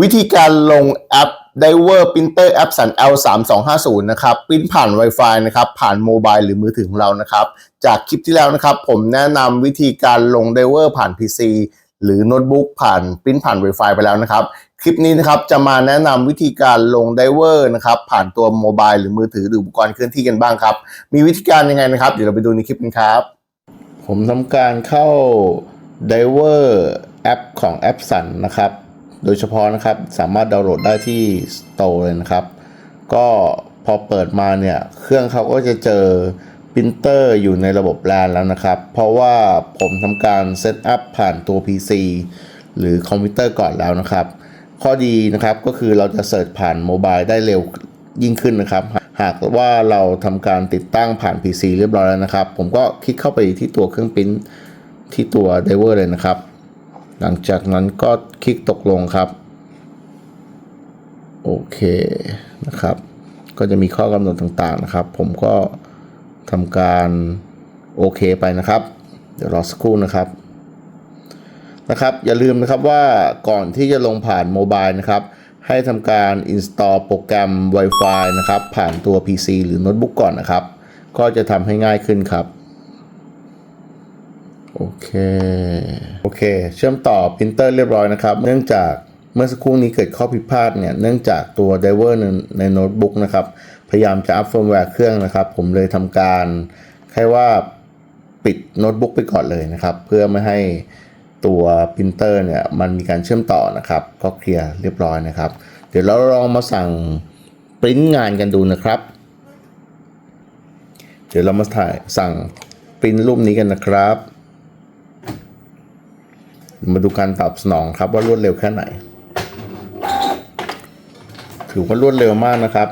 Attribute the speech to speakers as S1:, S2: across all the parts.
S1: วิธีการลงแอป Diver Printer แอปสัน L 3 2 5 0นะครับปริ้นผ่าน Wi-Fi นะครับ ผ่านโมบายหรือมือถือของเรานะครับ จากคลิปที่แล้วนะครับ ผมแนะนำวิธีการลง Diver ผ่าน PC หรือโน้ตบุ๊กผ่านปริ้นผ่าน Wi-Fi ไปแล้วนะครับ คลิปนี้นะครับจะมาแนะนำวิธีการลง Diver นะครับ ผ่านตัวโมบายหรือมือถือหรืออุปกรณ์เคลื่อนที่กันบ้างครับ มีวิธีการยังไงนะครับ เดี๋ยวเราไปดูในคลิปกันครับ ผมทำการเข้า Diver แอปของแอปสันนะครับ โดยเฉพาะนะครับสามารถดาวน์โหลดได้ที่ Store เลยนะครับ ก็พอเปิดมาเนี่ย เครื่องเขาก็จะเจอปรินเตอร์อยู่ในระบบแลนแล้วนะครับ เพราะว่าผมทำการเซตอัพผ่านตัว PC หรือคอมพิวเตอร์ก่อนแล้วนะครับ ข้อดีนะครับก็คือเราจะเสิร์ชผ่านโมบายได้เร็วยิ่งขึ้นนะครับ หากว่าเราทำการติดตั้งผ่าน PC เรียบร้อยแล้วนะครับ ผมก็คลิกเข้าไปที่ตัวเครื่องปริ้นที่ตัว Diver เลยนะครับ หลังจากนั้นก็คลิกตกลงครับ โอเคนะครับ ก็จะมีข้อกำหนดต่างๆนะครับ ผมก็ทำการโอเคไปนะครับ เดี๋ยวรอสักครู่นะครับนะครับอย่าลืมนะครับว่าก่อนที่จะลงผ่านโมบายนะครับ ให้ทำการ install โปรแกรม Wi-Fi นะครับ ผ่านตัว PC หรือโน้ตบุ๊กก่อนนะครับ ก็จะทำให้ง่ายขึ้นครับ โอเค โอเค เชื่อมต่อปรินเตอร์เรียบร้อยนะครับ เนื่องจากเมื่อสักครู่นี้เกิดข้อผิดพลาดเนี่ย เนื่องจากตัวไดเวอร์ในโน้ตบุ๊กนะครับ พยายามจะอัพเฟิร์มแวร์เครื่องนะครับ ผมเลยทำการแค่ว่าปิดโน้ตบุ๊กไปก่อนเลยนะครับ เพื่อไม่ให้ตัวปรินเตอร์เนี่ยมันมีการเชื่อมต่อนะครับ ก็เคลียร์เรียบร้อยนะครับ เดี๋ยวเราลองมาสั่งปริ้นงานกันดูนะครับ เดี๋ยวเรามาถ่ายสั่งปริ้นรูปนี้กันนะครับ มาดูการตอบสนองครับว่ารวดเร็วแค่ไหน ถือว่ารวดเร็วมากนะครับ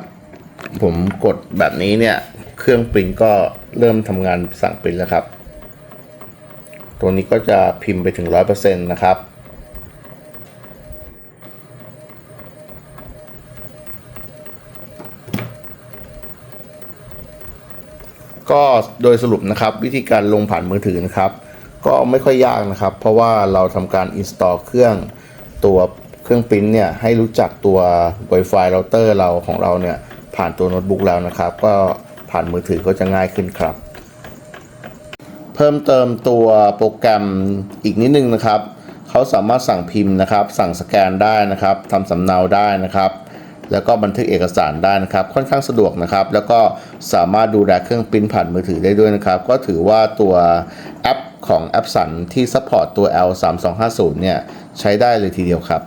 S1: ผมกดแบบนี้เนี่ย เครื่องปริ้นก็เริ่มทำงานสั่งปริ้นแล้วครับ ตัวนี้ก็จะพิมพ์ไปถึง 100%นะครับก็โดยสรุปนะครับวิธีการลงผ่านมือถือนะครับ ก็ไม่ค่อยยากนะครับ เพราะว่าเราทำการ install เครื่องตัวเครื่องปริ้นเนี่ยให้รู้จักตัว Wi-Fi router เราของเราเนี่ยผ่านตัวโน้ตบุ๊กแล้วนะครับ ก็ผ่านมือถือก็จะง่ายขึ้นครับ เพิ่มเติมตัวโปรแกรมอีกนิดนึงนะครับเขาสามารถสั่งพิมพ์นะครับ สั่งสแกนได้นะครับทำสำเนาได้นะครับ แล้วก็บันทึกเอกสารได้นะครับ ค่อนข้างสะดวกนะครับ แล้วก็สามารถดูแลเครื่องปริ้นผ่านมือถือได้ด้วยนะครับ ก็ถือว่าตัวแอปของแอปสันที่ซัพพอร์ตตัว L 3 2 5 0 เนี่ยใช้ได้เลยทีเดียวครับ